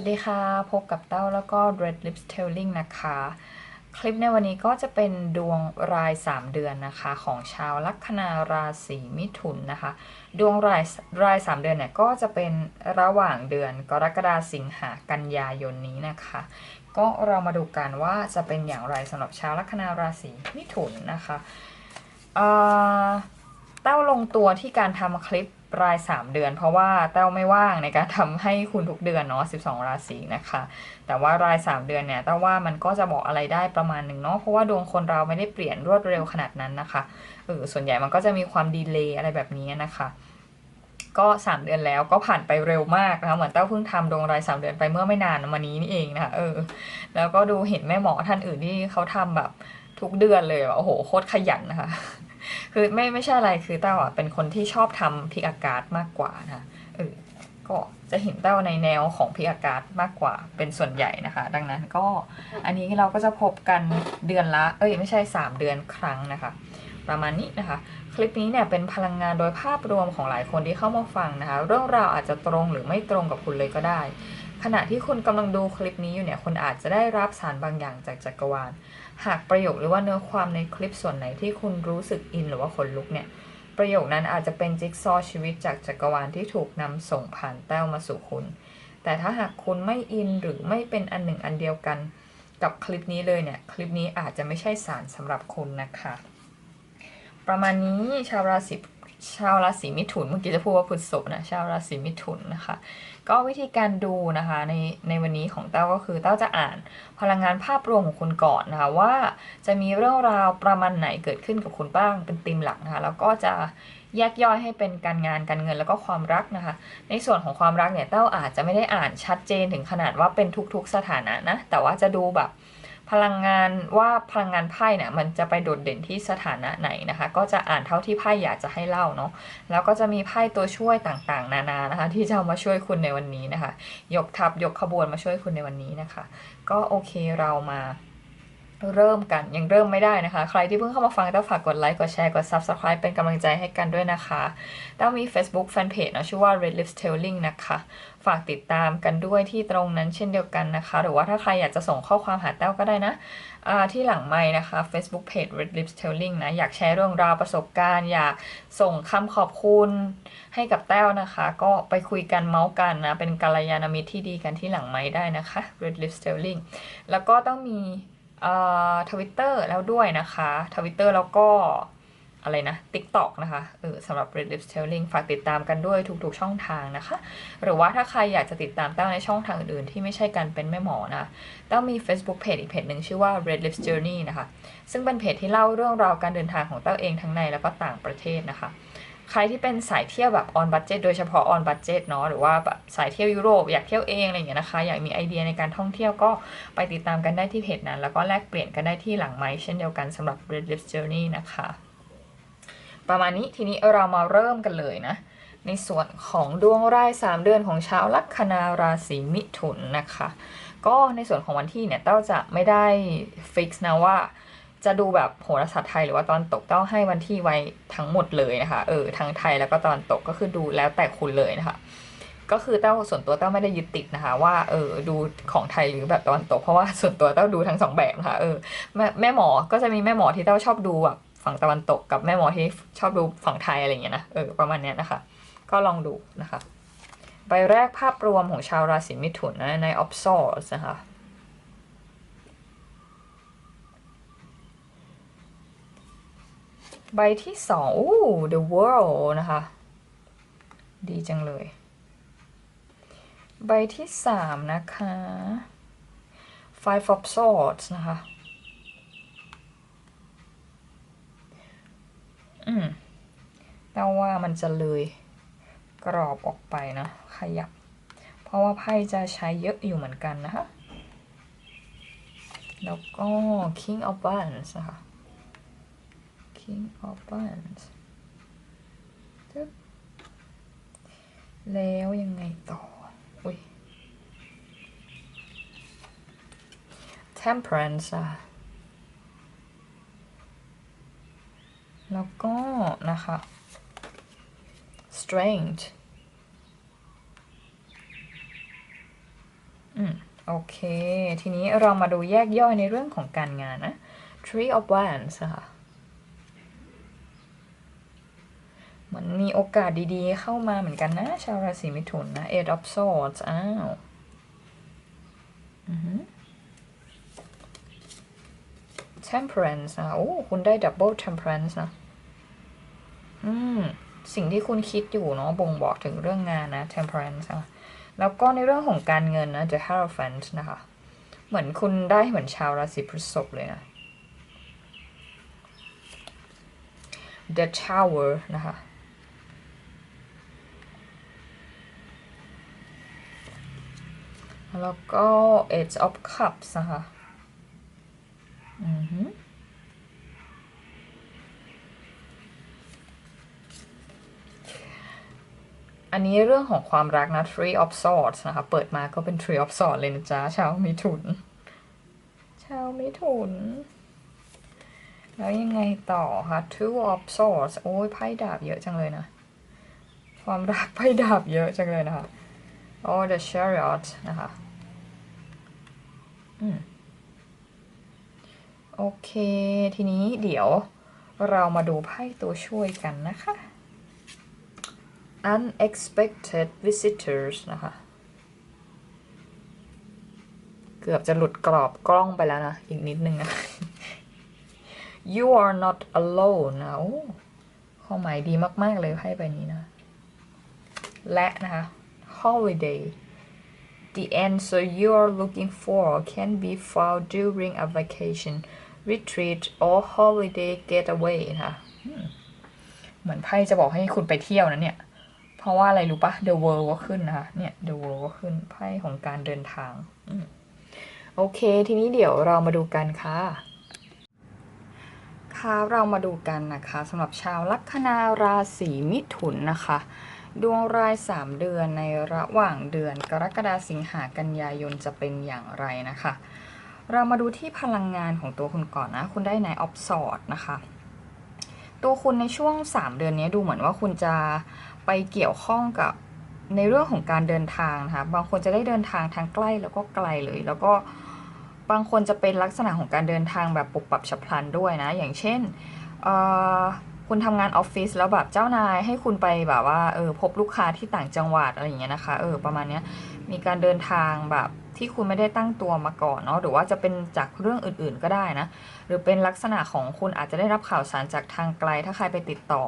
สวัสดีค่ะ พบกับเต้าแล้วก็ Red Lips Telling นะคะ คลิปในวันนี้ก็จะเป็นดวงราย 3 เดือนนะคะ ของชาวลัคนาราศีมิถุนนะคะ ดวงรายราย 3 เดือนเนี่ยก็จะเป็นระหว่างเดือนกรกฎาสิงหากันยายนนี้นะคะ ก็เรามาดูกันว่าจะเป็นอย่างไรสำหรับชาวลัคนาราศีมิถุนนะคะเอ่อเต้าลงตัวที่การทำคลิป ราย 3 เดือน เพราะว่าเต้าไม่ว่างในการทำให้คุณทุกเดือนเนาะ12 ราศีนะคะ แต่ว่าราย 3 เดือนเนี่ยเต้าว่ามันก็จะบอกอะไรได้ประมาณหนึ่งเนาะเพราะว่าดวงคนเราไม่ได้เปลี่ยนรวดเร็วขนาดนั้นนะคะเออส่วนใหญ่มันก็จะมีความดีเลย์อะไรแบบนี้นะคะก็ 3 เดือนแล้วก็ผ่านไปเร็วมากนะคะเหมือนเต้าเพิ่งทำดวงราย 3 เดือนไปเมื่อไม่นานมานี้นี่เองนะคะเออ แล้วก็ดูเห็นแม่หมอท่านอื่นที่เขาทำแบบทุกเดือนเลยแบบโอ้โหโคตรขยันนะคะ คือไม่ไม่ใช่อะไรคือเต้าอะเป็นคนที่ชอบทำพิกอากาศมากกว่านะเออก็จะเห็นเต้าในแนวของพิกอากาศมากกว่าเป็นส่วนใหญ่นะคะ ดังนั้นก็อันนี้เราก็จะพบกันเดือนละ เอ้ยไม่ใช่ 3 เดือนครั้งนะคะ ประมาณนี้นะคะ คลิปนี้เนี่ยเป็นพลังงานโดยภาพรวมของหลายคนที่เข้ามาฟังนะคะ เรื่องราวอาจจะตรงหรือไม่ตรงกับคุณเลยก็ได้ขณะที่คุณกำลังดูคลิปนี้อยู่เนี่ยคุณอาจจะได้รับสารบางอย่างจากจักรวาล หากประโยคหรือว่าเนื้อความในคลิปส่วนไหนที่คุณรู้สึกอินหรือว่าขนลุกเนี่ย ประโยคนั้นอาจจะเป็นจิ๊กซอว์ชีวิตจากจักรวาลที่ถูกนำส่งผ่านแต้วมาสู่คุณ แต่ถ้าหากคุณไม่อินหรือไม่เป็นอันหนึ่งอันเดียวกันกับคลิปนี้เลยเนี่ย คลิปนี้อาจจะไม่ใช่สารสำหรับคุณนะคะ ประมาณนี้ชาวราศี ชาวราศีมิถุนเมื่อกี้จะพูดว่าพฤษภนะชาวราศีมิถุนนะคะ ก็วิธีการดูนะคะในในวันนี้ของเต้าก็คือเต้าจะอ่านพลังงานภาพรวมของคุณก่อนนะคะว่าจะมีเรื่องราวประมาณไหนเกิดขึ้นกับคุณบ้างเป็นธีมหลักนะคะแล้วก็จะแยกย่อยให้เป็นการงานการเงินแล้วก็ความรักนะคะ ในส่วนของความรักเนี่ยเต้าอาจจะไม่ได้อ่านชัดเจนถึงขนาดว่าเป็นทุกๆสถานะนะแต่ว่าจะดูแบบ พลังงานว่าพลังงานไพ่เนี่ยมันจะไปโดดเด่นที่สถานะไหนนะคะ ก็จะอ่านเท่าที่ไพ่อยากจะให้เล่าเนาะแล้วก็จะมีไพ่ตัวช่วยต่างๆ นานานะคะ ที่จะามาช่วยคุณในวันนี้นะคะ ยกทับยกขบวนมาช่วยคุณในวันนี้นะคะ ก็โอเคเรามา เริ่มกันยังเริ่มไม่ได้นะคะ ใครที่เพิ่งเข้ามาฟังต้องฝากกดไลค์กดแชร์กด Subscribe เป็นกำลังใจให้กันด้วยนะคะต้องมี Facebook Fanpage นะชื่อว่า Red Lips Telling นะคะ ฝากติดตามกันด้วยที่ตรงนั้นเช่นเดียวกันนะคะ หรือว่าถ้าใครอยากจะส่งข้อความหาแต้วก็ได้นะที่หลังไม้นะคะ Facebook Page Red Lips Telling นะ อยากแชร์เรื่องราวประสบการณ์ อยากส่งคำขอบคุณให้กับแต้วนะคะ ก็ไปคุยกันเมาส์กันนะ เป็นกัลยาณมิตรที่ดีกันที่หลังไม้ได้นะคะ Red Lips Telling แล้วก็ต้องมี ทวิตเตอร์แล้วด้วยนะคะทวิตเตอร์แล้วก็อะไรนะ TikTok นะคะเออสำหรับ Red Lips Telling ฝากติดตามกันด้วยทุกๆช่องทางนะคะ หรือว่าถ้าใครอยากจะติดตามแต้วในช่องทางอื่นๆ ที่ไม่ใช่การเป็นแม่หมอนะแต้วมี Facebook Page อีกเพจหนึ่งชื่อว่า Red Lips Journey นะคะ ซึ่งเป็นเพจที่เล่าเรื่องราวการเดินทางของแต้วเองทั้งในแล้วก็ต่างประเทศนะคะ ใครที่เป็นสายเที่ยวแบบ on budget โดยเฉพาะ on budget เนาะหรือว่าแบบสายเที่ยวยุโรปอยากเที่ยวเองอะไรอย่างเงี้ยนะคะ อยากมีไอเดียในการท่องเที่ยวก็ไปติดตามกันได้ที่เพจนั้น แล้วก็แลกเปลี่ยนกันได้ที่หลังไม้เช่นเดียวกันสำหรับ Red Lips Journey นะคะ ประมาณนี้ทีนี้เรามาเริ่มกันเลยนะ ในส่วนของดวงราย3เดือนของชาวลัคนาราศีมิถุนนะคะ ก็ในส่วนของวันที่เนี่ยเต้าจะไม่ได้ฟิกซ์นะว่า จะดูแบบโหราศาสตร์ไทยหรือว่าตอนตกเต้าให้วันที่ไว้ทั้งหมดเลยนะคะเออทั้งไทยแล้วก็ตอนตกก็คือดูแล้วแต่คุณเลยนะคะ ก็คือเต้าส่วนตัวเต้าไม่ได้ยึดติดนะคะ ว่าเออดูของไทยหรือแบบตะวันตก เพราะว่าส่วนตัวเต้าดูทั้งสองแบบนะคะเออแม่แม่หมอก็จะมีแม่หมอที่เต้าชอบดูแบบฝั่งตะวันตกกับแม่หมอที่ชอบดูฝั่งไทยอะไรอย่างเงี้ยนะเออประมาณเนี้ยนะคะ ก็ลองดูนะคะใบแรกภาพรวมของชาวราศีมิถุนนะใน o b s o r s นะคะ ใบที่สองอู้ The World นะคะ ดีจังเลย ใบที่สามนะคะ Five of Swords นะคะอืมแต่ว่ามันจะเลยกรอบออกไปนะ ขยับ เพราะว่าไพ่จะใช้เยอะอยู่เหมือนกันนะคะ แล้วก็ King of Wands นะคะ King of wands แล้วยังไงต่อ อุ้ย Temperance อะแล้วก็นะคะ Strength โอเค ทีนี้เรามาดูแยกย่อยในเรื่องของการงานนะ Three of Wands นะคะ เหมือนมีโอกาสดีๆ เข้ามาเหมือนกันนะ ชาวราศีมิถุนนะ Eight of Swords อ้าวอือหือ Temperance นะ โอ้ คุณได้ Double Temperance นะ อืม สิ่งที่คุณคิดอยู่เนาะบ่งบอกถึงเรื่องงานนะ Temperance นะแล้วก็ในเรื่องของการเงินนะ The Hierophant นะคะ เหมือนคุณได้เหมือนชาวราศีพฤษภเลยนะ The Tower นะคะ แล้วก็ Eight of Cups นะคะอือหืออันนี้เรื่องของความรักนะ Three of Swords นะคะ เปิดมาก็เป็น Three of Swords เลยนะจ๊ะ ชาวมิถุน ชาวมิถุน แล้วยังไงต่อคะ Two of Swords โอ้ยไพ่ดาบเยอะจังเลยนะ ความรักไพ่ดาบเยอะจังเลยนะคะโอ้ The Chariot นะคะอืม โอเค ทีนี้เดี๋ยวเรามาดูไพ่ตัวช่วยกันนะคะ unexpected visitors นะคะ เกือบจะหลุดกรอบกล้องไปแล้วนะ อีกนิดนึงนะ you are not alone นะโอ้ความหมายดีมาก ๆ เลยไพ่ใบนี้นะ และนะคะ holiday the answer you are looking for can be found during a vacation retreat or holiday getaway นะคะเหมือนไพ่จะบอกให้คุณไปเที่ยวนะเนี่ย เพราะว่าอะไรรู้ปะ The World ก็ขึ้นนะคะ เนี่ย The World ก็ขึ้นไพ่ของการเดินทาง โอเค ทีนี้เดี๋ยวเรามาดูกันค่ะค่ะเรามาดูกันนะคะสำหรับชาวลัคนาราศีมิถุนนะคะ ดวงราย 3 เดือนในระหว่างเดือนกรกฎาสิงหากันยายนจะเป็นอย่างไรนะคะ เรามาดูที่พลังงานของตัวคุณก่อนนะ คุณได้ในออฟสอดนะคะ ตัวคุณในช่วง 3 เดือนนี้ดูเหมือนว่าคุณจะไปเกี่ยวข้องกับในเรื่องของการเดินทางนะคะ บางคนจะได้เดินทางทางใกล้แล้วก็ไกลเลย แล้วก็บางคนจะเป็นลักษณะของการเดินทางแบบปุบปับฉับพลันด้วยนะ อย่างเช่นเคุณทำงานออฟฟิศแล้วแบบเจ้านายให้คุณไปแบบว่าเออพบลูกค้าที่ต่างจังหวัดอะไรอย่างเงี้ยนะคะเออประมาณเนี้ยมีการเดินทางแบบที่คุณไม่ได้ตั้งตัวมาก่อนเนาะหรือว่าจะเป็นจากเรื่องอื่นๆก็ได้นะ หรือเป็นลักษณะของคุณอาจจะได้รับข่าวสารจากทางไกล ถ้าใครไปติดต่อ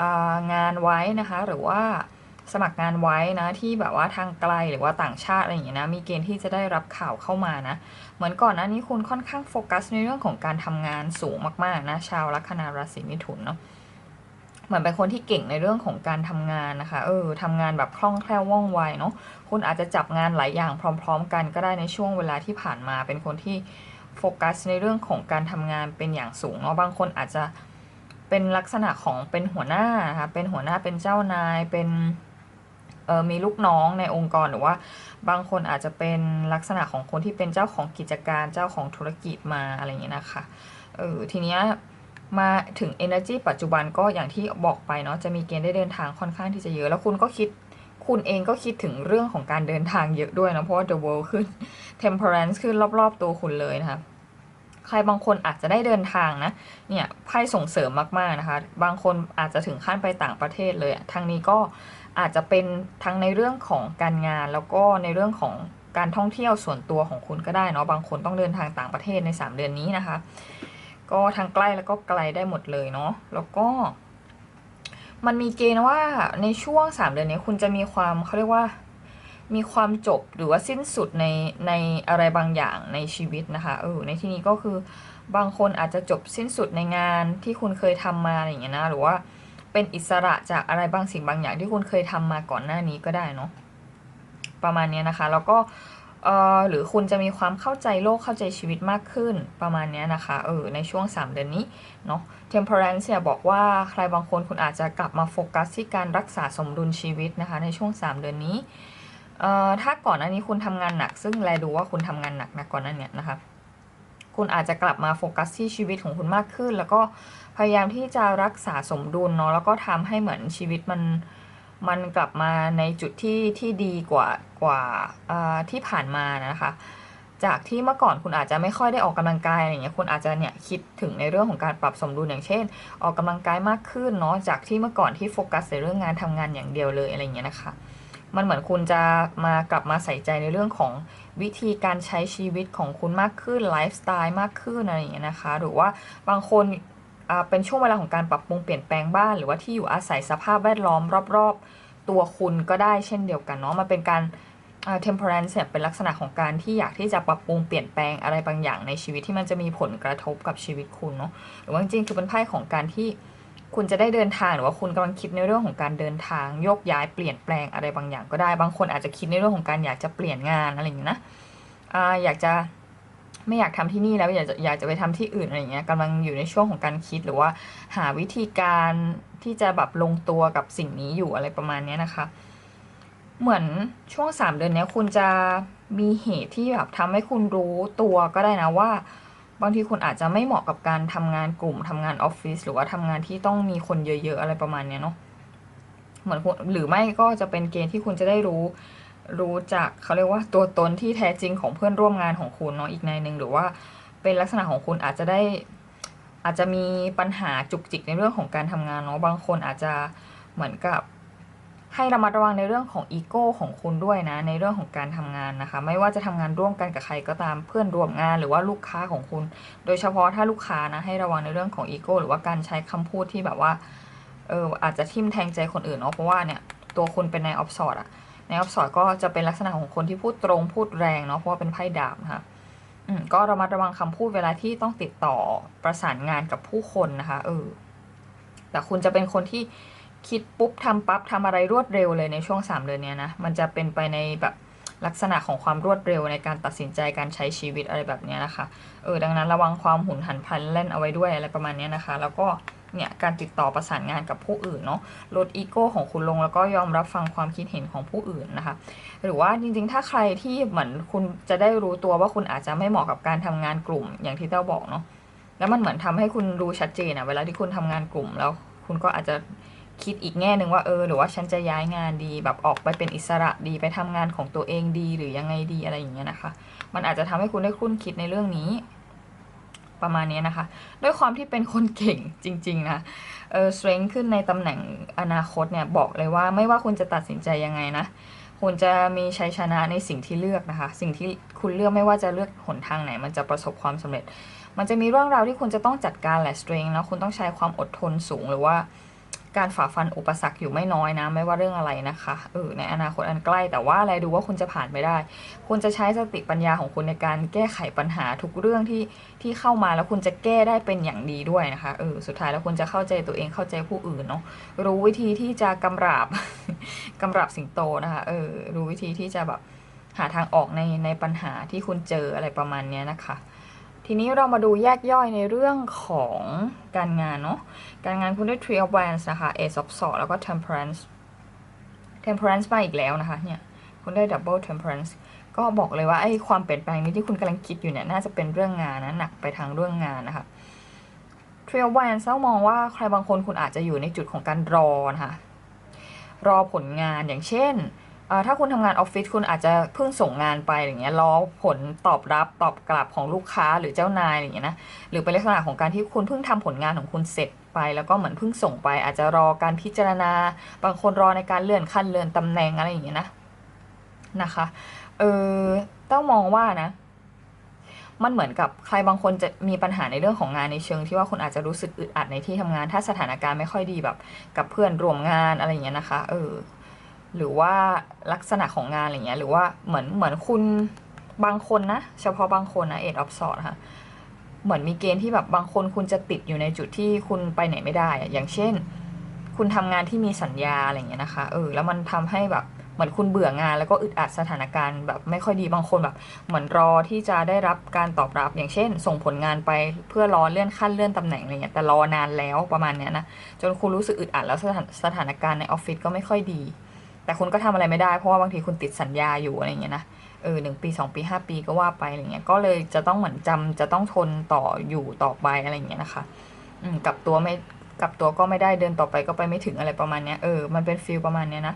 อางานไว้นะคะ หรือว่า สมัครงานไว้นะที่แบบว่าทางไกลหรือว่าต่างชาติอะไรอย่างเงี้ยนะมีเกณฑ์ที่จะได้รับข่าวเข้ามานะ เหมือนก่อนหน้านี้คุณค่อนข้างโฟกัสในเรื่องของการทำงานสูงมากๆนะชาวลัคนาราศีมิถุนเนาะเหมือนเป็นคนที่เก่งในเรื่องของการทำงานนะคะ เออทำงานแบบคล่องแคล่วว่องไวเนาะคุณอาจจะจับงานหลายอย่างพร้อม ๆ กันก็ได้ในช่วงเวลาที่ผ่านมา เป็นคนที่โฟกัสในเรื่องของการทำงานเป็นอย่างสูงเนาะบางคนอาจจะเป็นลักษณะของเป็นหัวหน้านะคะเป็นหัวหน้าเป็นเจ้านายเป็น ออมีลูกน้องในองค์กรหรือว่า บางคนอาจจะเป็นลักษณะของคนที่เป็นเจ้าของกิจการเจ้าของธุรกิจมาอะไรอย่างเงี้ยนะคะเออทีเนี้ยมาถึง energy ปัจจุบันก็อย่างที่บอกไปเนาะจะมีเกณฑ์ได้เดินทางค่อนข้างที่จะเยอะ แล้วคุณก็คิดคุณเองก็คิดถึงเรื่องของการเดินทางเยอะด้วยนะเพราะว่า the world ขึ้น temperance ขึ้นรอบๆตัวคุณเลยนะคะใครบางคนอาจจะได้เดินทางนะเนี่ยไพ่ส่งเสริมมากๆนะคะ บางคนอาจจะถึงขั้นไปต่างประเทศเลยทางนี้ก็ อาจจะเป็นทั้งในเรื่องของการงานแล้วก็ในเรื่องของการท่องเที่ยวส่วนตัวของคุณก็ได้เนาะบางคนต้องเดินทางต่างประเทศใน 3 เดือนนี้นะคะ ก็ทางใกล้แล้วก็ไกลได้หมดเลยเนาะแล้วก็ มันมีเกณฑ์ว่าในช่วง 3 เดือนนี้คุณจะมีความเขาเรียกว่ามีความจบหรือว่าสิ้นสุดในในอะไรบางอย่างในชีวิตนะคะเออในที่นี้ก็คือบางคนอาจจะจบสิ้นสุดในงานที่คุณเคยทำมาอะไรอย่างเงี้ยนะหรือว่า เป็นอิสระจากอะไรบางสิ่งบางอย่างที่คุณเคยทำมาก่อนหน้านี้ก็ได้เนาะประมาณนี้นะคะ แล้วก็เอ่อหรือคุณจะมีความเข้าใจโลกเข้าใจชีวิตมากขึ้นประมาณนี้นะคะเออในช่วง 3 เดือนนี้เนาะ temperance เนี่ยบอกว่าใครบางคนคุณอาจจะกลับมาโฟกัสที่การรักษาสมดุลชีวิตนะคะในช่วง 3 เดือนนี้เอ่อถ้าก่อนหน้านี้คุณทำงานหนัก ซึ่งแลดูว่าคุณทำงานหนักนะก่อนหน้าเนี้ยนะคะ คุณอาจจะกลับมาโฟกัสที่ชีวิตของคุณมากขึ้น แล้วก็พยายามที่จะรักษาสมดุลเนาะแล้วก็ทำให้เหมือนชีวิตมันมันกลับมาในจุดที่ที่ดีกว่ากว่าที่ผ่านมานะคะ จากที่เมื่อก่อนคุณอาจจะไม่ค่อยได้ออกกำลังกายอะไรเงี้ยคุณอาจจะเนี่ยคิดถึงในเรื่องของการปรับสมดุลอย่างเช่น ออกกำลังกายมากขึ้นเนาะจากที่เมื่อก่อนที่โฟกัสในเรื่องงานทำงานอย่างเดียวเลยอะไรเงี้ยนะคะ มันเหมือนคุณจะมากลับมาใส่ใจในเรื่องของวิธีการใช้ชีวิตของคุณมากขึ้นไลฟ์สไตล์มากขึ้นอะไรอย่างเงี้ยนะคะ หรือว่าบางคนเป็นช่วงเวลาของการปรับปรุงเปลี่ยนแปลงบ้าน หรือว่าที่อยู่อาศัยสภาพแวดล้อมรอบ ๆ ตัวคุณก็ได้เช่นเดียวกันเนาะมันเป็นการ temperance เนี่ยเป็นลักษณะของการที่อยากที่จะปรับปรุงเปลี่ยนแปลงอะไรบางอย่างในชีวิตที่มันจะมีผลกระทบกับชีวิตคุณเนาะหรือว่าจริงๆคือเป็นไพ่ของการที่ คุณจะได้เดินทางหรือว่าคุณกำลังคิดในเรื่องของการเดินทางโยกย้ายเปลี่ยนแปลงอะไรบางอย่างก็ได้ บางคนอาจจะคิดในเรื่องของการอยากจะเปลี่ยนงานอะไรอย่างนี้นะอ่าอยากจะไม่อยากทำที่นี่แล้วอยากจะอยากจะไปทำที่อื่นอะไรอย่างเงี้ยกำลังอยู่ในช่วงของการคิดหรือว่า หาวิธีการที่จะแบบลงตัวกับสิ่งนี้อยู่อะไรประมาณนี้นะคะ เหมือนช่วงสามเดือนนี้คุณจะมีเหตุที่แบบทำให้คุณรู้ตัวก็ได้นะว่า บางทีคุณอาจจะไม่เหมาะกับการทำงานกลุ่มทำงานออฟฟิศหรือว่าทำงานที่ต้องมีคนเยอะๆอะไรประมาณเนี้ยเนาะเหมือนหรือไม่ก็จะเป็นเกณฑ์ที่คุณจะได้รู้รู้จากเขาเรียกว่าตัวตนที่แท้จริงของเพื่อนร่วมงานของคุณเนาะอีกในหนึ่งหรือว่าเป็นลักษณะของคุณอาจจะได้อาจจะมีปัญหาจุกจิกในเรื่องของการทำงานเนาะบางคนอาจจะเหมือนกับ ให้ระมัดระวังในเรื่องของอีโก้ของคุณด้วยนะ ในเรื่องของการทำงานนะคะ ไม่ว่าจะทำงานร่วมกันกับใครก็ตามเพื่อนร่วมงานหรือว่าลูกค้าของคุณ โดยเฉพาะถ้าลูกค้านะให้ระวังในเรื่องของอีโก้หรือว่าการใช้คำพูดที่แบบว่าเอออาจจะทิ่มแทงใจคนอื่นเนาะเพราะว่าเนี่ยตัวคุณเป็นในออฟสอดอะในออฟสอดก็จะเป็นลักษณะของคนที่พูดตรงพูดแรงเนาะเพราะว่าเป็นไพ่ดาบนะคะอืมก็ระมัดระวังคำพูดเวลาที่ต้องติดต่อประสานงานกับผู้คนนะคะเออแต่คุณจะเป็นคนที่ คิดปุ๊บทำปั๊บทำอะไรรวดเร็วเลยในช่วง 3 เดือนนี้นะ มันจะเป็นไปในแบบลักษณะของความรวดเร็วในการตัดสินใจการใช้ชีวิตอะไรแบบนี้นะคะ เออดังนั้นระวังความหุนหันพลันเล่นเอาไว้ด้วยอะไรประมาณนี้นะคะ แล้วก็เนี่ยการติดต่อประสานงานกับผู้อื่นเนาะลดอีโก้ของคุณลงแล้วก็ยอมรับฟังความคิดเห็นของผู้อื่นนะคะ หรือว่าจริงๆ ถ้าใครที่เหมือนคุณจะได้รู้ตัวว่าคุณอาจจะไม่เหมาะกับการทำงานกลุ่มอย่างที่เต้าบอกเนาะแล้วมันเหมือนทำให้คุณรู้ชัดเจนอะเวลาที่คุณทำงานกลุ่มแล้ว คุณก็อาจจะ คิดอีกแง่หนึ่งว่าเออหรือว่าฉันจะย้ายงานดีแบบออกไปเป็นอิสระดีไปทำงานของตัวเองดีหรือยังไงดีอะไรอย่างเงี้ยนะคะ มันอาจจะทำให้คุณได้คุ้นคิดในเรื่องนี้ ประมาณนี้นะคะ ด้วยความที่เป็นคนเก่งจริง ๆ นะเออ strength ขึ้นในตำแหน่งอนาคตเนี่ยบอกเลยว่าไม่ว่าคุณจะตัดสินใจยังไงนะคุณจะมีชัยชนะในสิ่งที่เลือกนะคะ สิ่งที่คุณเลือกไม่ว่าจะเลือกหนทางไหน มันจะประสบความสำเร็จ มันจะมีเรื่องราวที่คุณจะต้องจัดการแหละ strength แล้วคุณต้องใช้ความอดทนสูงหรือว่า การฝ่าฟันอุปสรรคอยู่ไม่น้อยนะ ไม่ว่าเรื่องอะไรนะคะเออในอนาคตอันใกล้แต่ว่าอะไรดูว่าคุณจะผ่านไปได้ คุณจะใช้สติปัญญาของคุณในการแก้ไขปัญหาทุกเรื่องที่ที่เข้ามาแล้วคุณจะแก้ได้เป็นอย่างดีด้วยนะคะเออสุดท้ายแล้วคุณจะเข้าใจตัวเองเข้าใจผู้อื่นเนาะรู้วิธีที่จะกำราบกำราบสิงโตนะคะเออรู้วิธีที่จะแบบหาทางออกในในปัญหาที่คุณเจออะไรประมาณนี้นะคะ ทีนี้เรามาดูแยกย่อยในเรื่องของการงานเนาะ การงานคุณได้ Tree of Wands นะคะ Ace of Swords แล้วก็ Temperance Temperance มาอีกแล้วนะคะเนี่ย คุณได้ Double Temperance ก็บอกเลยว่าไอ้ความเปลี่ยนแปลงนี้ที่คุณกำลังคิดอยู่เนี่ย น่าจะเป็นเรื่องงานนะหนักไปทางเรื่องงานนะคะ Tree of Wands เ้ามองว่าใครบางคนคุณอาจจะอยู่ในจุดของการรอนะคะ รอผลงานอย่างเช่น ถ้าคุณทำงานออฟฟิศคุณอาจจะเพิ่งส่งงานไปอย่างเงี้ยรอผลตอบรับตอบกลับของลูกค้าหรือเจ้านายอย่างเงี้ยนะหรือเป็นลักษณะของการที่คุณเพิ่งทำผลงานของคุณเสร็จไป แล้วก็เหมือนเพิ่งส่งไป อาจจะรอการพิจารณา บางคนรอในการเลื่อนขั้นเลื่อนตำแหน่งอะไรอย่างเงี้ยนะนะคะเออต้องมองว่านะมันเหมือนกับใครบางคนจะมีปัญหาในเรื่องของงานในเชิง ที่ว่าคุณอาจจะรู้สึกอึดอัดในที่ทำงาน ถ้าสถานการณ์ไม่ค่อยดีแบบ กับเพื่อนร่วมงานอะไรอย่างเงี้ยนะคะ เออ หรือว่าลักษณะของงานอะไรเงี้ยหรือว่าเหมือนเหมือนคุณบางคนนะ เฉพาะบางคนนะเอ็ดออฟสอดค่ะเหมือนมีเกณฑ์ที่แบบบางคนคุณจะติดอยู่ในจุดที่คุณไปไหนไม่ได้อะอย่างเช่น คุณทำงานที่มีสัญญาอะไรเงี้ยนะคะเออแล้วมันทำให้แบบเหมือนคุณเบื่องาน แล้วก็อึดอัดสถานการณ์แบบไม่ค่อยดีบางคนแบบ เหมือนรอที่จะได้รับการตอบรับ อย่างเช่น ส่งผลงานไปเพื่อรอเลื่อนขั้นเลื่อนตำแหน่งอะไรเงี้ยแต่รอนานแล้วประมาณเนี้ยนะจนคุณรู้สึกอึดอัดแล้วสถานสถานการณ์ในออฟฟิศก็ไม่ค่อยดี แต่คุณก็ทำอะไรไม่ได้ เพราะว่าบางทีคุณติดสัญญาอยู่อะไรเงี้ยนะเออหนึ่งปีสองปีห้าปีก็ว่าไปอะไรเงี้ยก็เลยจะต้องเหมือนจำจะต้องทนต่ออยู่ต่อไปอะไรเงี้ยนะคะอืมกลับตัวไม่กลับตัวก็ไม่ได้เดินต่อไปก็ไปไม่ถึงอะไรประมาณเนี้ยเออมันเป็นฟิลประมาณเนี้ยนะ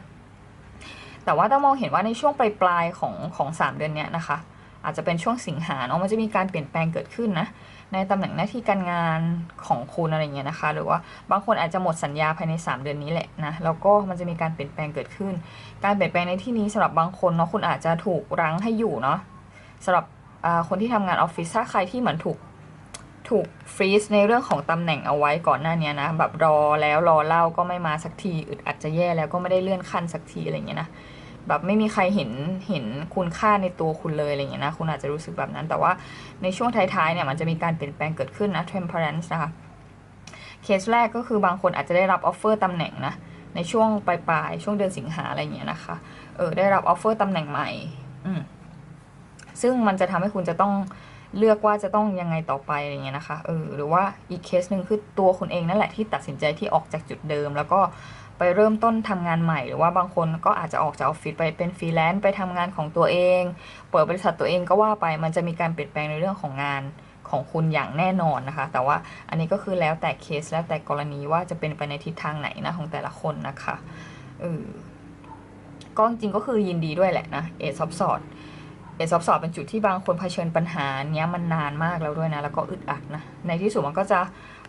แต่ว่าต้องมองเห็นว่าในช่วงปลายปลายๆของของสามเดือนเนี้ยนะคะ อาจจะเป็นช่วงสิงหาเนาะมันจะมีการเปลี่ยนแปลงเกิดขึ้นนะ ในตำแหน่งหน้าที่การงานของคุณอะไรเงี้ยนะคะ หรือว่าบางคนอาจจะหมดสัญญาภายใน 3 เดือนนี้แหละนะแล้วก็มันจะมีการเปลี่ยนแปลงเกิดขึ้น การเปลี่ยนแปลงในที่นี้สำหรับบางคนเนาะคุณอาจจะถูกรั้งให้อยู่เนาะสำหรับคนที่ทำงานออฟฟิศถ้าใครที่เหมือนถูกถูกฟรีซในเรื่องของตำแหน่งเอาไว้ก่อนหน้านี้นะแบบรอแล้วรอเล่าก็ไม่มาสักทีอึดอัดจะแย่แล้วก็ไม่ได้เลื่อนขั้นสักทีอะไรเงี้ยนะ แบบไม่มีใครเห็นเห็นคุณค่าในตัวคุณเลยอะไรเงี้ยนะคุณอาจจะรู้สึกแบบนั้น แต่ว่าในช่วงท้ายๆเนี่ยมันจะมีการเปลี่ยนแปลงเกิดขึ้นนะ temperance นะคะเคสแรกก็คือบางคนอาจจะได้รับออฟเฟอร์ตำแหน่งนะในช่วงปลายๆช่วงเดือนสิงหาอะไรเงี้ยนะคะเออได้รับออฟเฟอร์ตำแหน่งใหม่อืมซึ่งมันจะทำให้คุณจะต้องเลือกว่าจะต้องยังไงต่อไปอะไรเงี้ยนะคะเออหรือว่าอีกเคสหนึ่งคือตัวคุณเองนั่นแหละที่ตัดสินใจที่ออกจากจุดเดิม แล้วก็ ไปเริ่มต้นทำงานใหม่ หรือว่าบางคนก็อาจจะออกจากออฟฟิศไปเป็นฟรีแลนซ์ไปทำงานของตัวเอง เปิดบริษัทตัวเองก็ว่าไป มันจะมีการเปลี่ยนแปลงในเรื่องของงานของคุณอย่างแน่นอนนะคะ แต่ว่าอันนี้ก็คือแล้วแต่เคสแล้วแต่กรณีว่าจะเป็นไปในทิศทางไหนนะของแต่ละคนนะคะเออก็จริงก็คือยินดีด้วยแหละนะเอซอฟสอดเอซอฟสอดเป็นจุดที่บางคนเผชิญปัญหาเนี้ยมันนานมากแล้วด้วยนะ แล้วก็อึดอัดนะ ในที่สุดมันก็จะ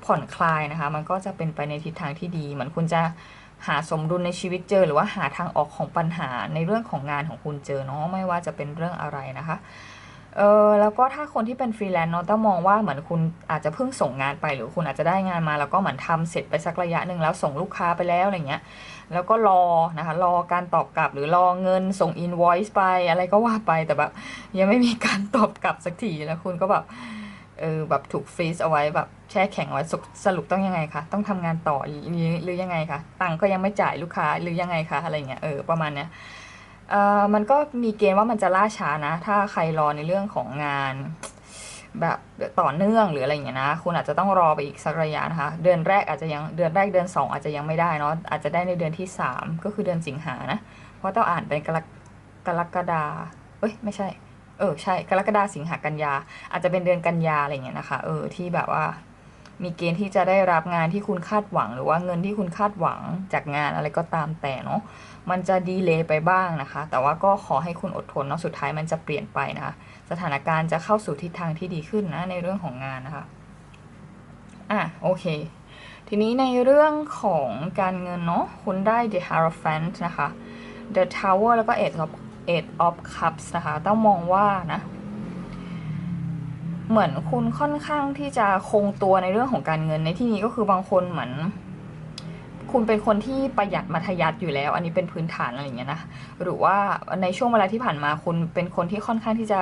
ผ่อนคลายนะคะ มันก็จะเป็นไปในทิศทางที่ดี เหมือนคุณจะ หาสมดุลในชีวิตเจอ หรือว่าหาทางออกของปัญหาในเรื่องของงานของคุณเจอเนาะไม่ว่าจะเป็นเรื่องอะไรนะคะเออแล้วก็ถ้าคนที่เป็นฟรีแลนซ์เนาะต้องมองว่าเหมือนคุณอาจจะเพิ่งส่งงานไปหรือคุณอาจจะได้งานมา แล้วก็เหมือนทำเสร็จไปสักระยะหนึ่งแล้วส่งลูกค้าไปแล้วอะไรเงี้ยแล้วก็รอนะคะรอการตอบกลับหรือรอเงินส่งอินวอยซ์ไปอะไรก็ว่าไปแต่แบบยังไม่มีการตอบกลับสักทีแล้วคุณก็แบบ เออแบบถูกฟรีซเอาไว้แบบแช่แข็งไว้สรุปสรุปต้องยังไงคะต้องทำงานต่อหรือหรือยังไงคะตังค์ก็ยังไม่จ่ายลูกค้าหรือยังไงคะอะไรเงี้ยเออประมาณเนี้ยเอ่อมันก็มีเกณฑ์ว่ามันจะล่าช้านะ ถ้าใครรอในเรื่องของงานแบบต่อเนื่องหรืออะไรอย่างเงี้ยนะ คุณอาจจะต้องรอไปอีกสักระยะนะคะ เดือนแรกอาจจะยังเดือนแรกเดือนสองอาจจะยังไม่ได้เนาะอาจจะได้ในเดือนที่สามก็คือเดือนสิงหานะ เพราะต้องอ่านเป็นกรกกรกฎาเอ้ยไม่ใช่ เออใช่กรกฎาสิงหากันยา อาจจะเป็นเดือนกันยาอะไรเงี้ยนะคะ เออที่แบบว่า มีเกณฑ์ที่จะได้รับงานที่คุณคาดหวัง หรือว่าเงินที่คุณคาดหวังจากงานอะไรก็ตามแต่เนาะมันจะดีเลย์ไปบ้างนะคะ แต่ว่าก็ขอให้คุณอดทนเนาะสุดท้ายมันจะเปลี่ยนไปนะคะ สถานการณ์จะเข้าสู่ทิศทางที่ดีขึ้นนะในเรื่องของงานนะคะอะโอเค ทีนี้ในเรื่องของการเงินเนาะคุณได้ The Hierophant นะคะ The Tower แล้วก็ Eight of Eight of Cups นะคะ ต้องมองว่านะ เหมือนคุณค่อนข้างที่จะคงตัวในเรื่องของการเงินในที่นี้ก็คือบางคนเหมือน คุณเป็นคนที่ประหยัดมัธยัติอยู่แล้ว อันนี้เป็นพื้นฐานอะไรอย่างเงี้ยนะ หรือว่าในช่วงเวลาที่ผ่านมาคุณเป็นคนที่ค่อนข้างที่จะ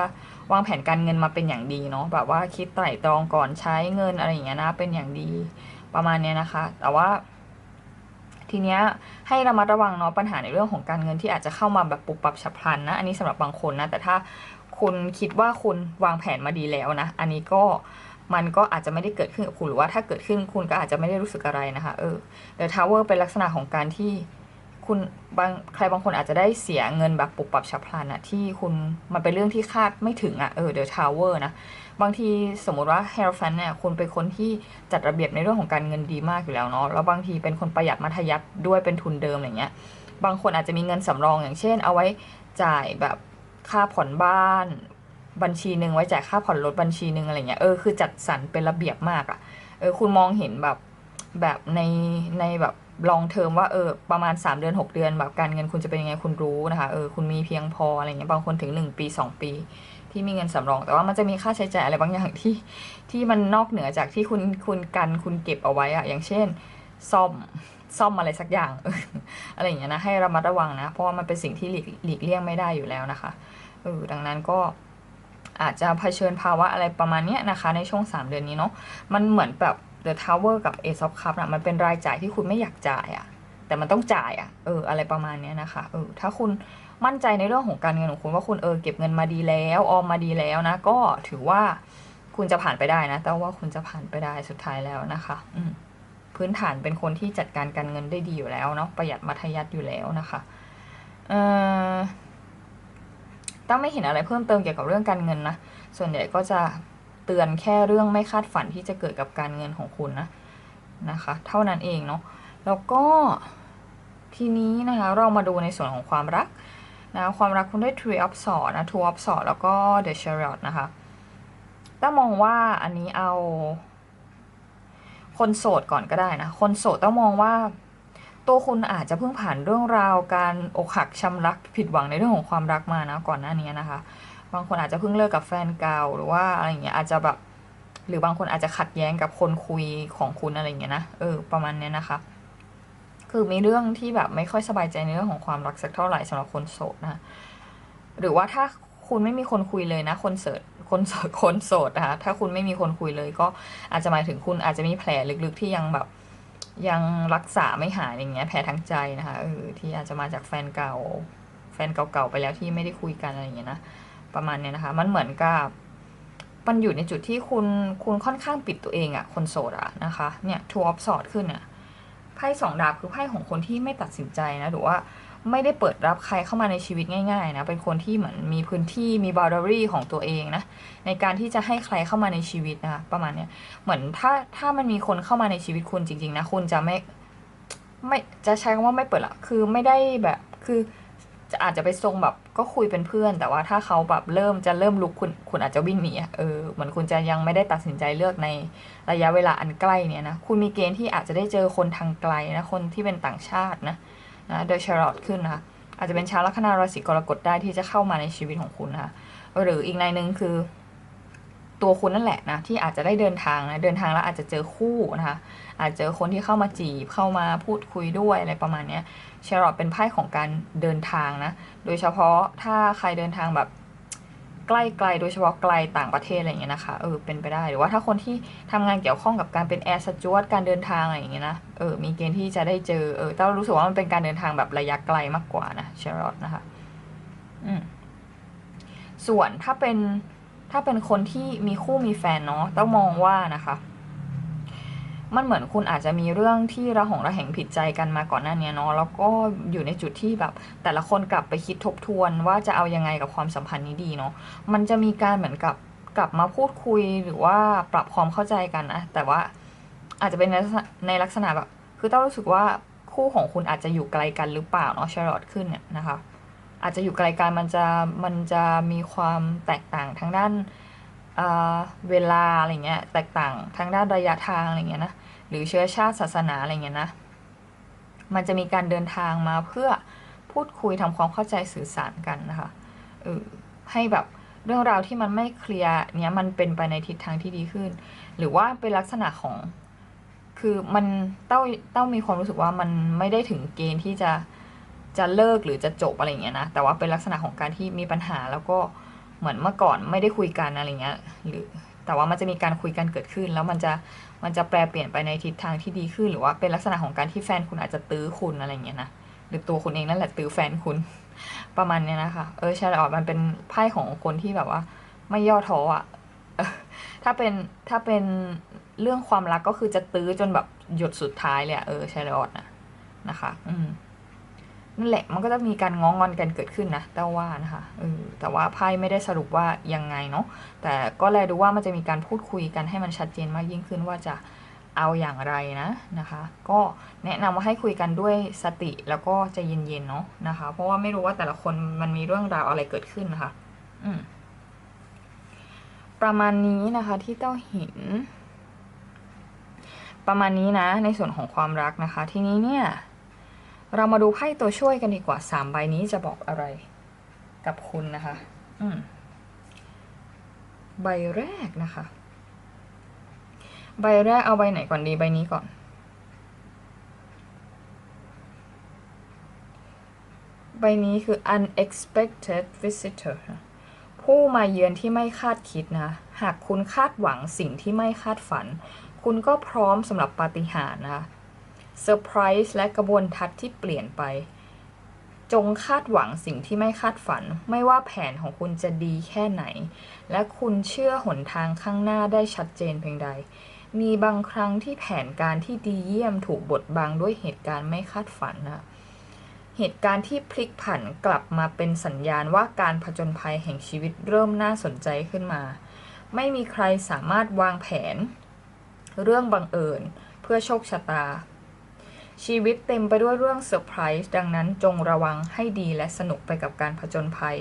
วางแผนการเงินมาเป็นอย่างดีเนาะ แบบว่าคิดไตร่ตรองก่อนใช้เงินอะไรอย่างเงี้ยนะ เป็นอย่างดีประมาณเนี้ยนะคะ แต่ว่า ทีเนี้ยให้ระมัดระวังเนาะปัญหาในเรื่องของการเงินที่อาจจะเข้ามาแบบปุบปับฉับพลันนะ อันนี้สำหรับบางคนนะ แต่ถ้าคุณคิดว่าคุณวางแผนมาดีแล้วนะ อันนี้ก็มันก็อาจจะไม่ได้เกิดขึ้นกับคุณหรือว่าถ้าเกิดขึ้นคุณก็อาจจะไม่ได้รู้สึกอะไรนะคะเออ The Tower เป็นลักษณะของการที่คุณบางใครบางคนอาจจะได้เสียเงินแบบปุบปับฉับพลันอะที่คุณมันเป็นเรื่องที่คาดไม่ถึงอะเออ The Tower นะ บางทีสมมติว่า h e r o p h a n เนี่ยคุณเป็นคนที่จัดระเบียบในเรื่องของการเงินดีมากอยู่แล้วเนาะแล้วบางทีเป็นคนประหยัดมัธยัติด้วยเป็นทุนเดิมอะไรเงี้ยบางคนอาจจะมีเงินสำรองอย่างเช่น เอาไว้จ่ายแบบค่าผ่อนบ้านบัญชีหนึ่งไว้จ่ายค่าผ่อนรถบัญชีหนึ่งอะไรเงี้ยเออคือจัดสรรเป็นระเบียบมากอะเออคุณมองเห็นแบบแบบในในแบบลองเทอมว่าเออประมาณ 3 เดือน 6 เดือน แบบการเงินคุณจะเป็นยังไงคุณรู้นะคะเออคุณมีเพียงพออะไรเงี้ยบางคนถึง 1 ปี 2 ปี ที่มีเงินสำรอง แต่ว่ามันจะมีค่าใช้จ่ายอะไรบางอย่างที่ที่มันนอกเหนือจากที่คุณคุณกันคุณเก็บเอาไว้อะอย่างเช่น ซ่อมซ่อมอะไรสักอย่าง อะไรอย่างเงี้ยนะให้ระมัดระวังนะ เพราะว่ามันเป็นสิ่งที่หลีกหลีกเลี่ยงไม่ได้อยู่แล้วนะคะเออดังนั้นก็อาจจะเผชิญภาวะอะไรประมาณนี้นะคะ ในช่วง 3 เดือนนี้เนาะมันเหมือนแบบ The Tower กับ Ace of Cup นะมันเป็นรายจ่ายที่คุณไม่อยากจ่ายอะแต่มันต้องจ่ายอะเอออะไรประมาณนี้นะคะเออถ้าคุณ มั่นใจในเรื่องของการเงินของคุณว่าคุณเออเก็บเงินมาดีแล้วออมมาดีแล้วนะ ก็ถือว่าคุณจะผ่านไปได้นะ แต่ว่าคุณจะผ่านไปได้สุดท้ายแล้วนะคะ อืพื้นฐานเป็นคนที่จัดการการเงินได้ดีอยู่แล้วเนาะประหยัดมัธยัติอยู่แล้วนะคะเออต้องไม่เห็นอะไรเพิ่มเติมเกี่ยวกับเรื่องการเงินนะส่วนใหญ่ก็จะเตือนแค่เรื่องไม่คาดฝันที่จะเกิดกับการเงินของคุณนะนะคะ เท่านั้นเองเนาะแล้วก็ทีนี้นะคะเรามาดูในส่วนของความรัก นะความรักคุณได้ Tree of Swords นะ Two of Swords แล้วก็ The Chariot นะคะต้ามองว่าอันนี้เอา คนโสดก่อนก็ได้นะ คนโสดต้องมองว่า ตัวคุณอาจจะเพิ่งผ่านเรื่องราวการอกหักช้ำรักผิดหวังในเรื่องของความรักมานะก่อนหน้านี้นะคะ บางคนอาจจะเพิ่งเลิกกับแฟนเก่าหรือว่าอะไรอย่างเงี้ยอาจจะแบบหรือบางคนอาจจะขัดแย้งกับคนคุยของคุณอะไรอย่างเงี้ยนะเออประมาณเนี้ยนะคะ คือมีเรื่องที่แบบไม่ค่อยสบายใจในเรื่องของความรักสักเท่าไหร่สำหรับคนโสดนะหรือว่าถ้าคุณไม่มีคนคุยเลยนะ คนเสิร์ชคนโสดคนโสดนะคะถ้าคุณไม่มีคนคุยเลย ก็อาจจะหมายถึงคุณอาจจะมีแผลลึกๆที่ยังแบบยังรักษาไม่หายอย่างเงี้ยแผลทางใจนะคะเออที่อาจจะมาจากแฟนเก่า แฟนเก่าๆไปแล้วที่ไม่ได้คุยกันอะไรอย่างเงี้ยนะประมาณเนี้ยนะคะ มันเหมือนกับมันอยู่ในจุดที่คุณคุณค่อนข้างปิดตัวเองอะคนโสดอะนะคะเนี่ย two of swords ขึ้นเนี่ย ไพ่สองดาบคือไพ่ของคนที่ไม่ตัดสินใจนะหรือว่าไม่ได้เปิดรับใครเข้ามาในชีวิตง่ายๆนะเป็นคนที่เหมือนมีพื้นที่มีบาร์เดอรี่ของตัวเองนะในการที่จะให้ใครเข้ามาในชีวิตนะคะประมาณเนี้ยเหมือนถ้าถ้ามันมีคนเข้ามาในชีวิตคุณจริง ๆ นะ คุณจะไม่ไม่จะใช้คำว่าไม่เปิดละคือไม่ได้แบบคือ จะอาจจะไปทรงแบบก็คุยเป็นเพื่อน แต่ว่าถ้าเขาแบบเริ่มจะเริ่มลุกคุณคุณอาจจะวิ่งหนีเออเหมือนคุณจะยังไม่ได้ตัดสินใจเลือกในระยะเวลาอันใกล้เนี่ยนะคุณมีเกณฑ์ที่อาจจะได้เจอคนทางไกลนะคนที่เป็นต่างชาตินะนะโดอะชาร์ลอตขึ้นนะคะอาจจะเป็นชาวลัคนาราศีกรกฎได้ที่จะเข้ามาในชีวิตของคุณนะคะหรืออีกในหนึ่งคือ ตัวคุณนั่นแหละนะที่อาจจะได้เดินทางนะเดินทางแล้วอาจจะเจอคู่นะคะอาจจะเจอคนที่เข้ามาจีบเข้ามาพูดคุยด้วยอะไรประมาณนี้ชาร์ลอตเป็นไพ่ของการเดินทางนะโดยเฉพาะถ้าใครเดินทางแบบใกล้ไกลโดยเฉพาะไกลต่างประเทศอะไรอย่างเงี้ยนะคะเออเป็นไปได้หรือว่าถ้าคนที่ทำงานเกี่ยวข้องกับการเป็นแอร์สจวตการเดินทางอะไรอย่างเงี้ยนะเออมีเกณฑ์ที่จะได้เจอเออแต่รู้สึกว่ามันเป็นการเดินทางแบบระยะไกลมากกว่านะชาร์ลอตนะคะอืมส่วนถ้าเป็น ถ้าเป็นคนที่มีคู่มีแฟนเนาะต้องมองว่านะคะ มันเหมือนคุณอาจจะมีเรื่องที่ระหองระแหงผิดใจกันมาก่อนหน้านี้เนาะแล้วก็อยู่ในจุดที่แบบ แต่ละคนกลับไปคิดทบทวนว่าจะเอายังไงกับความสัมพันธ์นี้ดีเนาะมันจะมีการเหมือนกับกลับมาพูดคุยหรือว่าปรับความเข้าใจกันนะแต่ว่าอาจจะเป็นในลักษณะในลักษณะแบบ คือต้องรู้สึกว่าคู่ของคุณอาจจะอยู่ไกลกันหรือเปล่าเนาะชาร์ลอตขึ้นเนี่ยนะคะ อาจจะอยู่ไกลกันมันจะมันจะมีความแตกต่างทางด้านเวลาอะไรเงี้ยแตกต่างทางด้านระยะทางอะไรเงี้ยนะหรือเชื้อชาติศาสนาอะไรเงี้ยนะมันจะมีการเดินทางมาเพื่อพูดคุยทำความเข้าใจสื่อสารกันนะคะเออให้แบบเรื่องราวที่มันไม่เคลียร์เนี้ยมันเป็นไปในทิศทางที่ดีขึ้น หรือว่าเป็นลักษณะของคือมันเต้าเต้ามีความรู้สึกว่ามันไม่ได้ถึงเกณฑ์ที่จะ จะเลิกหรือจะจบอะไรเงี้ยนะ แต่ว่าเป็นลักษณะของการที่มีปัญหาแล้วก็เหมือนเมื่อก่อนไม่ได้คุยกันอะไรเงี้ยหรือแต่ว่ามันจะมีการคุยกันเกิดขึ้น แล้วมันจะมันจะแปลเปลี่ยนไปในทิศทางที่ดีขึ้น หรือว่าเป็นลักษณะของการที่แฟนคุณอาจจะตื้อคุณอะไรเงี้ยนะหรือตัวคุณเองนั่นแหละตื้อแฟนคุณประมาณเนี้ยนะคะเออช่แล้วมันเป็นไพ่ของคนที่แบบว่า ไม่ย่อท้ออะถ้าเป็นถ้าเป็นเรื่องความรักก็คือจะตื้อจนแบบหยดสุดท้ายเลยอะเออช่แล้วนะนะคะ อืม นั่นแหละมันก็จะมีการง้องอนกันเกิดขึ้นนะแต่ว่านะคะเออแต่ว่าไพ่ไม่ได้สรุปว่ายังไงเนาะแต่ก็แลดูว่ามันจะมีการพูดคุยกันให้มันชัดเจนมากยิ่งขึ้นว่าจะเอาอย่างไรนะนะคะ ก็แนะนำว่าให้คุยกันด้วยสติแล้วก็ใจเย็นๆเนาะนะคะ เพราะว่าไม่รู้ว่าแต่ละคนมันมีเรื่องราวอะไรเกิดขึ้นนะคะ อืมประมาณนี้นะคะที่เต้าเห็น ประมาณนี้นะ ในส่วนของความรักนะคะ ทีนี้เนี่ย เรามาดูไพ่ตัวช่วยกันดีกว่าสามใบนี้จะบอกอะไรกับคุณนะคะ อืมใบแรกนะคะ ใบแรกเอาใบไหนก่อนดีใบนี้ก่อน ใบนี้คือ unexpected visitor ผู้มาเยือนที่ไม่คาดคิดนะ หากคุณคาดหวังสิ่งที่ไม่คาดฝัน คุณก็พร้อมสำหรับปาฏิหาริย์นะคะ เซอร์ไพรส์และกระบวนทัศน์ที่เปลี่ยนไป จงคาดหวังสิ่งที่ไม่คาดฝัน ไม่ว่าแผนของคุณจะดีแค่ไหน และคุณเชื่อหนทางข้างหน้าได้ชัดเจนเพียงใด มีบางครั้งที่แผนการที่ดีเยี่ยมถูกบดบังด้วยเหตุการณ์ไม่คาดฝันนะเหตุการณ์ที่พลิกผันกลับมาเป็นสัญญาณว่าการผจญภัยแห่งชีวิตเริ่มน่าสนใจขึ้นมา ไม่มีใครสามารถวางแผน เรื่องบังเอิญ เพื่อโชคชะตา ชีวิตเต็มไปด้วยเรื่องเซอร์ไพรส์ดังนั้นจงระวังให้ดีและสนุกไปกับการผจญภัย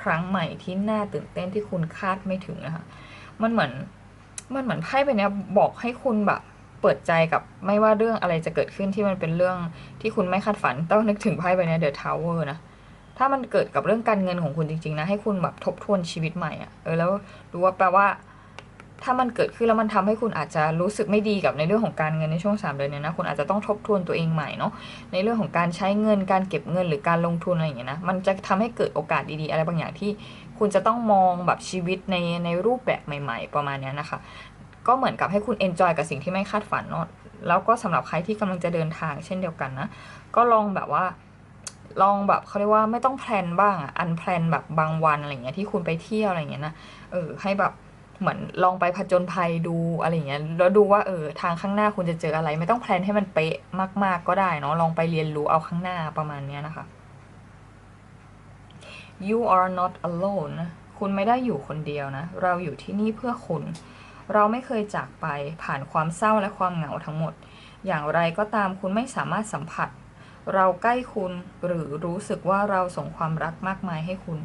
ครั้งใหม่ที่น่าตื่นเต้นที่คุณคาดไม่ถึงนะคะ มันเหมือนมันเหมือนไพ่ใบเนี้ยบอกให้คุณแบบเปิดใจกับไม่ว่าเรื่องอะไรจะเกิดขึ้นที่มันเป็นเรื่องที่คุณไม่คาดฝัน ต้องนึกถึงไพ่ใบเนี้เดอะทาวเวอร์นะถ้ามันเกิดกับเรื่องการเงินของคุณจริงๆนะให้คุณแบบทบทวนชีวิตใหม่อะเออแล้วรู้ว่าแปลว่า ถ้ามันเกิดขึ้นแล้วมันทำให้คุณอาจจะรู้สึกไม่ดีกับในเรื่องของการเงินในช่วงสามเดือนนี้นะคุณอาจจะต้องทบทวนตัวเองใหม่เนาะในเรื่องของการใช้เงินการเก็บเงินหรือการลงทุนอะไรอย่างเงี้ยนะมันจะทำให้เกิดโอกาสดีๆ อะไรบางอย่างที่ คุณจะต้องมองแบบชีวิตในในรูปแบบใหม่ ๆ ประมาณนี้นะคะ ก็เหมือนกับให้คุณเอนจอยกับสิ่งที่ไม่คาดฝันเนาะแล้วก็สำหรับใครที่กำลังจะเดินทางเช่นเดียวกันนะก็ลองแบบว่าลองแบบเขาเรียกว่าไม่ต้องแพลนบ้างอะอันแพลนแบบบางวันอะไรเงี้ยที่คุณไปเที่ยวอะไรเงี้ยนะเออให้แบบ เหมือนลองไปผจญภัยดูอะไรเงี้ยแล้วดูว่าเออทางข้างหน้าคุณจะเจออะไร ไม่ต้องแพลนให้มันเป๊ะมาก ๆ ก็ได้เนาะลองไปเรียนรู้เอาข้างหน้าประมาณเนี้ยนะคะ you are not alone นะคุณไม่ได้อยู่คนเดียวนะ เราอยู่ที่นี่เพื่อคุณ เราไม่เคยจากไปผ่านความเศร้าและความเหงาทั้งหมด อย่างไรก็ตามคุณไม่สามารถสัมผัส เราใกล้คุณหรือรู้สึกว่าเราส่งความรักมากมายให้คุณ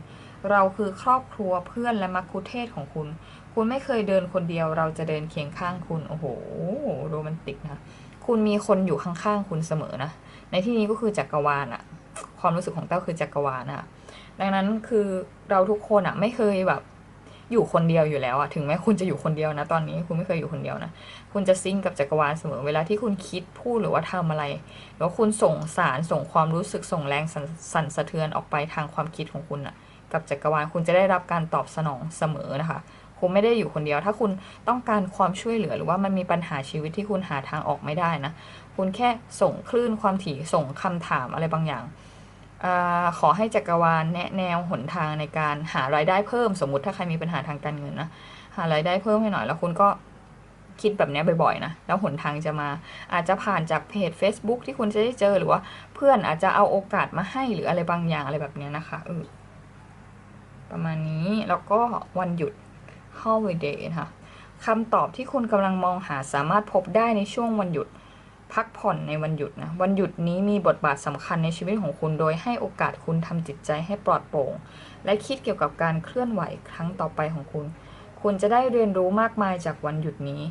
เราคือครอบครัวเพื่อนและมักคุเทศของคุณ คุณไม่เคยเดินคนเดียวเราจะเดินเคียงข้างคุณ โอ้โหโรแมนติกนะ คุณมีคนอยู่ข้างๆคุณเสมอนะ ในที่นี้ก็คือจักรวาลอะความรู้สึกของเต้าคือจักรวาลอะดังนั้นคือเราทุกคนอะไม่เคยแบบอยู่คนเดียวอยู่แล้วอะถึงแม้คุณจะอยู่คนเดียวนะ ตอนนี้คุณไม่เคยอยู่คนเดียวนะ คุณจะซิงกับจักรวาลเสมอ เวลาที่คุณคิดพูดหรือว่าทำอะไร แล้วคุณส่งสารส่งความรู้สึกส่งแรงสัสั่นสะเทือนออกไปทางความคิดของคุณอะ กับจักรวาลคุณจะได้รับการตอบสนองเสมอนะคะ คุณไม่ได้อยู่คนเดียว ถ้าคุณต้องการความช่วยเหลือหรือว่ามันมีปัญหาชีวิตที่คุณหาทางออกไม่ได้นะ คุณแค่ส่งคลื่นความถี่ส่งคำถามอะไรบางอย่างอขอให้จักรวาลแนะแนวหนทางในการหารายได้เพิ่ม สมมติถ้าใครมีปัญหาทางการเงินนะหารายได้เพิ่มให้หน่อยแล้วคุณก็คิดแบบนี้บ่อยๆนะ แล้วหนทางจะมาอาจจะผ่านจากเพจ Facebook ที่คุณจะได้เจอหรือว่าเพื่อนอาจจะเอาโอกาสมาให้หรืออะไรบางอย่างอะไรแบบนี้นะคะเออ ประมาณนี้แล้วก็วันหยุด holiday นะคะคำตอบที่คุณกำลังมองหาสามารถพบได้ในช่วงวันหยุด พักผ่อนในวันหยุดนะวันหยุดนี้มีบทบาทสำคัญในชีวิตของคุณโดยให้โอกาสคุณทำจิตใจให้ปลอดโปร่ง และคิดเกี่ยวกับการเคลื่อนไหวครั้งต่อไปของคุณ คุณจะได้เรียนรู้มากมายจากวันหยุดนี้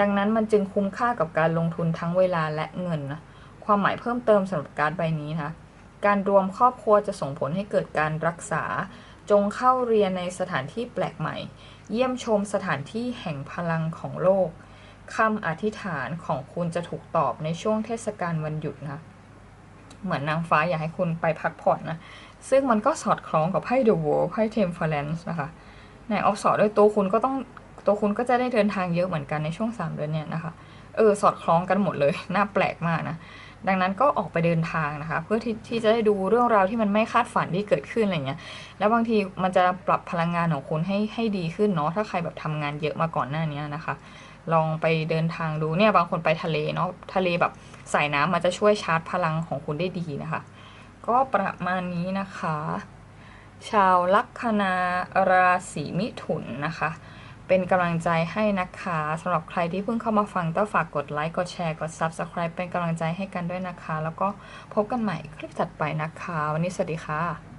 ดังนั้นมันจึงคุ้มค่ากับการลงทุนทั้งเวลาและเงินนะความหมายเพิ่มเติมสำหรับการใบนี้นะคะการรวมครอบครัวจะส่งผลให้เกิดการรักษา จงเข้าเรียนในสถานที่แปลกใหม่ เยี่ยมชมสถานที่แห่งพลังของโลกคำอธิษฐานของคุณจะถูกตอบในช่วงเทศกาลวันหยุดนะ เหมือนนางฟ้าอยากให้คุณไปพักผ่อนนะ ซึ่งมันก็สอดคล้องกับไพ่ The World ไพ่ Temperance นะคะในออฟสอดด้วยตัวคุณก็ต้องตัวคุณก็จะได้เดินทางเยอะเหมือนกันในช่วง 3 เดือนเนี่ยนะคะ เออ สอดคล้องกันหมดเลย น่าแปลกมากนะ ดังนั้นก็ออกไปเดินทางนะคะ เพื่อที่ที่จะได้ดูเรื่องราวที่มันไม่คาดฝันที่เกิดขึ้นอะไรเงี้ยแล้วบางทีมันจะปรับพลังงานของคุณให้ให้ดีขึ้นเนาะถ้าใครแบบทำงานเยอะมาก่อนหน้านี้นะคะ ลองไปเดินทางดูเนี่ยบางคนไปทะเลเนาะทะเลแบบใส่น้ำมันจะช่วยชาร์จพลังของคุณได้ดีนะคะ ก็ประมาณนี้นะคะ ชาวลัคนาราศีมิถุนนะคะ เป็นกำลังใจให้นะคะสำหรับใครที่เพิ่งเข้ามาฟังต้องฝากกดไลค์กดแชร์กด Subscribe เป็นกำลังใจให้กันด้วยนะคะ แล้วก็พบกันใหม่คลิปถัดไปนะคะ วันนี้สวัสดีค่ะ